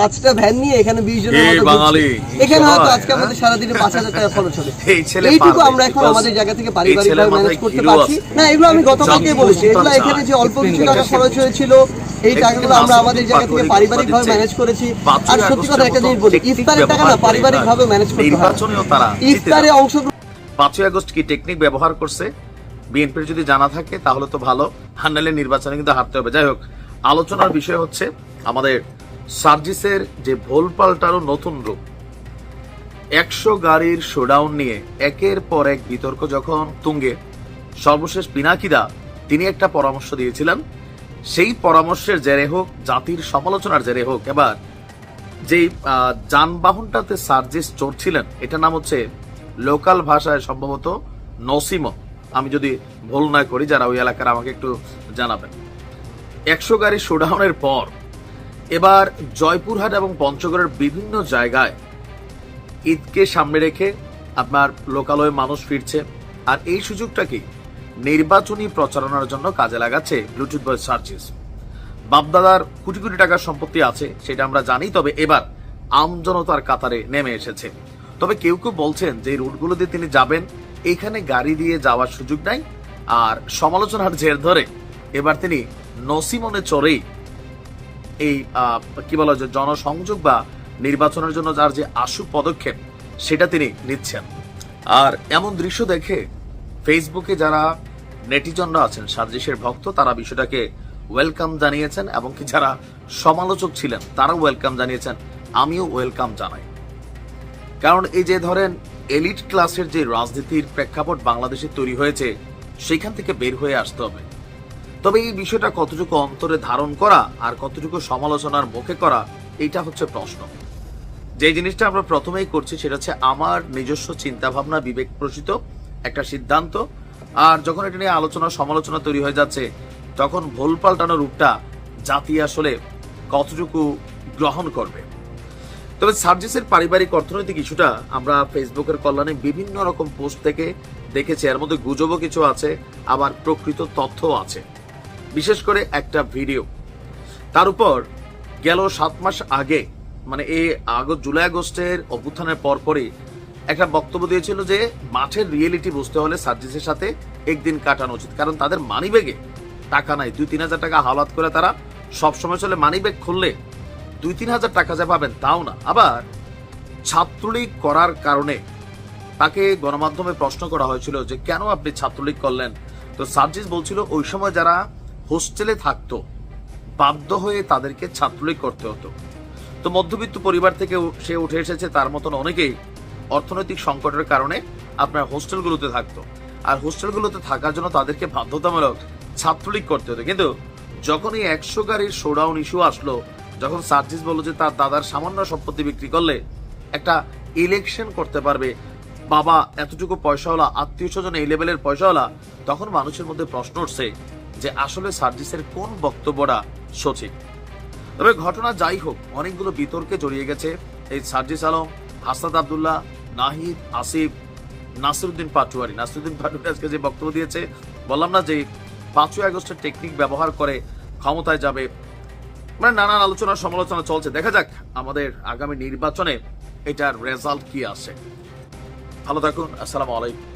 পাঁচটা ভ্যান নিয়ে এখানে বিশ জনের মতো বাঙালি, এখানে হয়তো আজকে আমাদের সারাদিনে পাঁচ হাজার টাকা খরচ হবে এইটুকু আমরা এখন আমাদের জায়গা থেকে পারিবারিক ম্যানেজ করতে পারছি। না এগুলো আমি গতকালকে বলেছি। এগুলো এখানে যে অল্প কিছু টাকা খরচ হয়েছিল এই টাকাগুলো আমরা আমাদের জায়গা থেকে পারিবারিক ভাবে ম্যানেজ করেছি। আর সত্যি কথা একটা জিনিস বলি ইফতারের টাকা না পারিবারিক ভাবে ম্যানেজ করতে হয়। ইফতারে অংশগ্রহণ পাঁচই আগস্ট কি টেকনিক ব্যবহার করছে? বিএনপির যদি জানা থাকে তাহলে তো ভালো। হান্নালে নির্বাচনে কিন্তু হারতে হবে। যাই হোক আলোচনার বিষয় হচ্ছে আমাদের সার্জিসের যে ভোল পাল্টারও নতুন রূপ একশো গাড়ির শোডাউন নিয়ে একের পর এক বিতর্ক যখন তুঙ্গে সর্বশেষ পিনাকিদা তিনি একটা পরামর্শ দিয়েছিলেন। সেই পরামর্শের জেরে হোক জাতির সমালোচনার জেরে হোক এবার আহ, যানবাহনটাতে সার্জিস চড়ছিলেন এটার নাম হচ্ছে লোকাল ভাষায় সম্ভবত নসিমো। আমি যদি ভুল না করি যারা ওই এলাকার আমাকে একটু জানাবেন। একশো গাড়ি শোডাউনের পর এবার জয়পুরহাট এবং পঞ্চগড়ের বিভিন্ন জায়গায় ঈদকে সামনে রেখে আপনার লোকালয়ে মানুষ ফিরছে। আর এই সুযোগটাকে নির্বাচনী প্রচারণার জন্য কাজে লাগাচ্ছে ব্লুটুথ বয় সার্চিস বাপদাদার কোটি কোটি টাকার সম্পত্তি আছে, সেটা আমরা জানি, তবে এবার আমজনতার কাতারে নেমে এসেছে। তবে কেউ কেউ বলছেন যে রুটগুলো দিয়ে তিনি যাবেন, এখানে গাড়ি দিয়ে যাওয়ার সুযোগ নাই। আর সমালোচনার জের ধরে এবার তিনি নসিমনে চড়েই এই কি বলা যায় জনসংযোগ বা নির্বাচনের জন্য যার যে আশু পদক্ষেপ, সেটা তিনি নিচ্ছেন। আর এমন দৃশ্য দেখে ফেসবুকে যারা নেটিজনরা আছেন সার্জিসের ভক্ত, তারা বিষয়টাকে ওয়েলকাম জানিয়েছেন এবং কি যারা সমালোচক ছিলেন, তারাও ওয়েলকাম জানিয়েছেন। আমিও ওয়েলকাম জানাই। কারণ এই যে ধরেন এলিট ক্লাসের যে রাজনীতির প্রেক্ষাপট বাংলাদেশে তৈরি হয়েছে, সেখান থেকে বের হয়ে আসতে হবে। তবে এই বিষয়টা কতটুকু অন্তরে ধারণ করা আর কতটুকু সমালোচনার মুখে করা এটা হচ্ছে প্রশ্ন। যে জিনিসটা আমরা প্রথমেই করছি সেটা হচ্ছে আমার নিজস্ব চিন্তা ভাবনা বিবেক প্রসিত একটা সিদ্ধান্ত। আর যখন এটা নিয়ে আলোচনা, সমালোচনা তৈরি হয়ে যাচ্ছে, তখন ভুল পাল্টানো রূপটা জাতি আসলে কতটুকু গ্রহণ করবে। তবে সার্জিসের পারিবারিক অর্থনৈতিক ইস্যুটা আমরা ফেসবুকের কল্যাণে বিভিন্ন রকম পোস্ট থেকে দেখেছি। এর মধ্যে গুজবও কিছু আছে, আবার প্রকৃত তথ্যও আছে। বিশেষ করে একটা ভিডিও। তার উপর গেল সাত মাস আগে মানে এই আগস্ট, জুলাই আগস্টের অভ্যুত্থানের পরপরই একটা বক্তব্য দিয়েছিল যে মাঠের রিয়েলিটি বুঝতে হলে সার্জিসের সাথে একদিন কাটানো উচিত। কারণ তাদের মানিব্যাগে টাকা নাই। দুই, তিন হাজার টাকা হালাত করে তারা সবসময় চলে মানিব্যাগ খুললে দুই, তিন হাজার টাকা যা পাবেন তাও না। আবার ছাত্রলীগ করার কারণে তাকে গণমাধ্যমে প্রশ্ন করা হয়েছিল যে কেন আপনি ছাত্রলীগ করলেন? তো সার্জিস বলছিল, ওই সময় যারা হোস্টেলে থাকতো, বাধ্য হয়ে তাদেরকে ছাত্রলীগ করতে হতো। তো মধ্যবিত্ত পরিবার থেকে সে উঠে এসেছে তার মতন অনেকেই অর্থনৈতিক সংকটের কারণে আপনার হোস্টেলগুলোতে থাকতো। আর হোস্টেলগুলোতে থাকার জন্য তাদেরকে বাধ্যতামূলক ছাত্রলীগ করতে হতো। কিন্তু যখন এই একশো গাড়ির শোডাউন ইস্যু আসলো, যখন সার্জিস বলল যে তার দাদার সামান্য সম্পত্তি বিক্রি করলে একটা ইলেকশন করতে পারবে, বাবা এতটুকু পয়সাওয়ালা, আত্মীয় স্বজন এই লেভেলের পয়সাওয়ালা, তখন মানুষের মধ্যে প্রশ্ন উঠছে যে আসলে সার্জিসের কোন বক্তব্যটা সঠিক। তবে ঘটনা যাই হোক, অনেকগুলো বিতর্কে জড়িয়ে গেছে এই সার্জিস আলম হাসাদ আবদুল্লাহ, নাহিদ, আসিফ, নাসিরুদ্দিন পাটুয়ারি। নাসিরুদ্দিন পাটুয়ারি আজকে যে বক্তব্য দিয়েছে, বললাম না যে পাঁচই আগস্টের টেকনিক ব্যবহার করে ক্ষমতায় যাবে। মানে নানান আলোচনা সমালোচনা চলছে। দেখা যাক আমাদের আগামী নির্বাচনে এটার রেজাল্ট কি আসে। ভালো থাকুন, আসসালামু আলাইকুম।